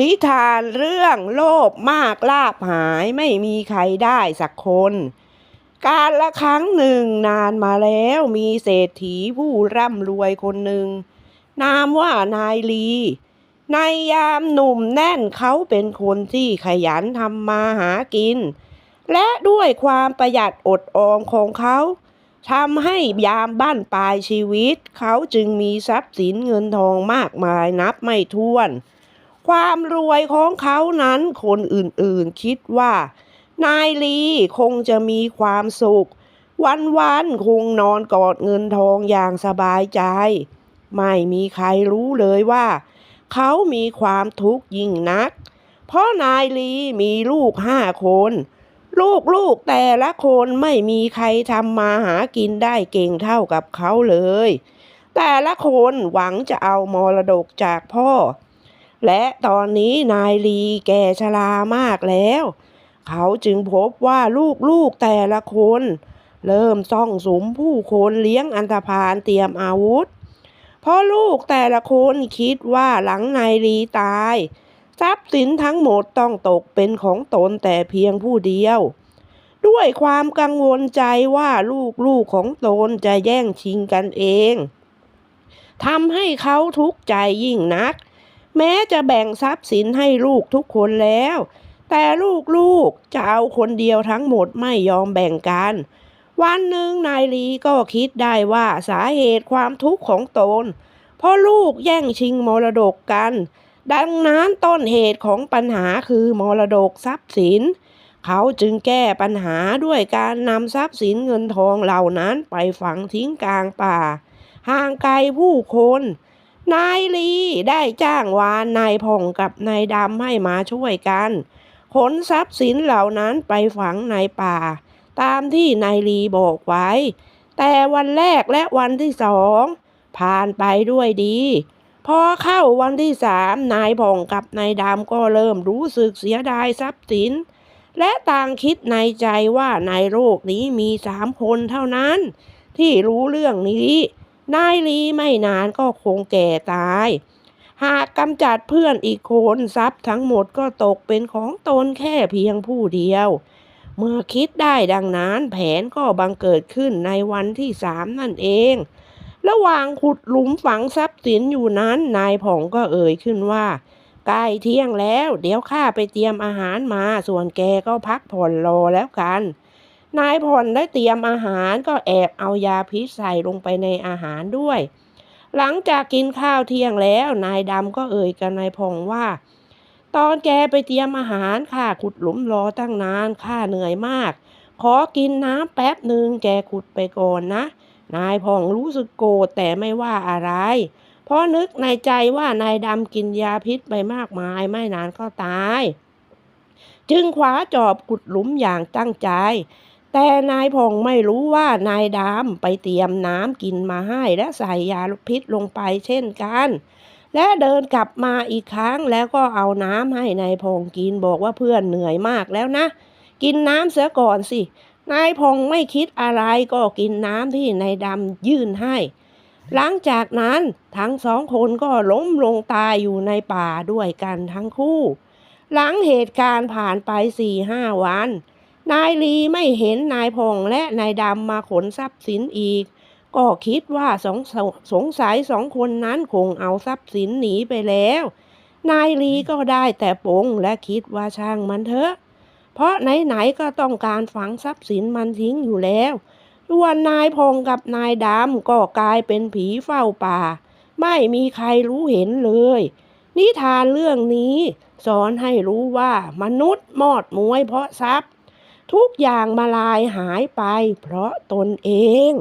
นิทานเรื่องโลภมากลาบหายไม่มีใครได้สักคน การละครั้งหนึ่งนานมาแล้วมีเศรษฐีผู้ร่ำรวยคนหนึ่ง นามว่านายลี ในยามหนุ่มแน่นเขาเป็นคนที่ขยันทำมาหากิน และด้วยความประหยัดอดออมของเขาทำให้ยามบ้านปลายชีวิต เขาจึงมีทรัพย์สินเงินทองมากมายนับไม่ถ้วน ความรวยของเขานั้นคนอื่นๆคิดว่า นายลีคงจะมีความสุข วันๆคงนอนกอดเงินทองอย่างสบายใจ ไม่มีใครรู้เลยว่า เขามีความทุกข์ยิ่งนัก เพราะนายลีมีลูกห้าคน ลูกๆแต่ละคนไม่มีใครทำมาหากินได้เก่งเท่ากับเขาเลย แต่ละคนหวังจะเอามรดกจากพ่อ และตอนนี้นายลีแก่ชรามากแล้ว เขาจึงพบว่าลูกๆแต่ละคน เริ่มซ่องสมผู้คนเลี้ยงอันธพาลเตรียมอาวุธ เพราะลูกแต่ละคนคิดว่าหลังนายลีตาย ทรัพย์สินทั้งหมดต้องตกเป็นของตนแต่เพียงผู้เดียว ด้วยความกังวลใจว่าลูกๆของตนจะแย่งชิงกันเองทำให้เขาทุกข์ใจยิ่งนัก แม้จะแบ่งทรัพย์สินให้ลูกทุกคนแล้ว แต่ลูกๆจะเอาคนเดียวทั้งหมดไม่ยอมแบ่งกัน วันหนึ่งนายลีก็คิดได้ว่าสาเหตุความทุกข์ของตน เพราะลูกแย่งชิงมรดกกัน ดังนั้นต้นเหตุของปัญหาคือมรดกทรัพย์สิน เขาจึงแก้ปัญหาด้วยการนำทรัพย์สินเงินทองเหล่านั้นไปฝังทิ้งกลางป่า ห่างไกลผู้คน นายลีได้จ้างวานนายผงกับนายดำให้มาช่วยกันขนทรัพย์สินเหล่านั้นไปฝังในป่า ตามที่นายลีบอกไว้ แต่วันแรกและวันที่สองผ่านไปด้วยดี พอเข้าวันที่สามนายผงกับนายดำก็เริ่มรู้สึกเสียดายทรัพย์สิน และต่างคิดในใจว่าในโลกนี้มีสามคนเท่านั้น ที่รู้เรื่องนี้ นายลีไม่นานก็คงแก่ตาย หากกำจัดเพื่อนอีกคนทรัพย์ทั้งหมดก็ตกเป็นของตนแค่เพียงผู้เดียว เมื่อคิดได้ดังนั้นแผนก็บังเกิดขึ้นในวันที่สามนั่นเอง ระหว่างขุดหลุมฝังทรัพย์สินอยู่นั้นนายผ่องก็เอ่ยขึ้นว่าใกล้เที่ยงแล้ว เดี๋ยวข้าไปเตรียมอาหารมา ส่วนแกก็พักผ่อนรอแล้วกัน นายผ่อนได้เตรียมอาหารก็แอบเอายาพิษใส่ลงไปในอาหารด้วย หลังจากกินข้าวเที่ยงแล้ว นายดำก็เอ่ยกับนายพองว่า ตอนแกไปเตรียมอาหารข้าขุดหลุมรอตั้งนานข้าเหนื่อยมาก ขอกินน้ำแป๊บหนึ่งแกขุดไปก่อนนะ นายพองรู้สึกโกรธแต่ไม่ว่าอะไร เพราะนึกในใจว่านายดำกินยาพิษไปมากมายไม่นานก็ตาย จึงคว้าจอบขุดหลุมอย่างตั้งใจ แต่นายพงไม่รู้ว่านายดำไปเตรียมน้ำกินมาให้และใส่ยาพิษลงไปเช่นกัน และเดินกลับมาอีกครั้งแล้วก็เอาน้ำให้นายพงกินบอกว่าเพื่อนเหนื่อยมากแล้วนะ กินน้ำเสียก่อนสิ นายพงไม่คิดอะไรก็กินน้ำที่นายดำยื่นให้ หลังจากนั้นทั้งสองคนก็ล้มลงตายอยู่ในป่าด้วยกันทั้งคู่ หลังเหตุการณ์ผ่านไปสี่ห้าวัน นายลีไม่เห็นนายพงและนายดำมาขนทรัพย์สินอีก ก็คิดว่าสงสสงสัยสองคนนั้นคงเอาทรัพย์สินหนีไปแล้ว นายลีก็ได้แต่ปงและคิดว่าช่างมันเถอะ เพราะไหนๆก็ต้องการฝังทรัพย์สินมันทิ้งอยู่แล้วส่วนนายพงกับนายดำก็กลายเป็นผีเฝ้าป่า ไม่มีใครรู้เห็นเลย นิทานเรื่องนี้ สอนให้รู้ว่ามนุษย์มอดมวยเพราะทรัพย์ ทุกอย่างมาลายหายไปเพราะตนเอง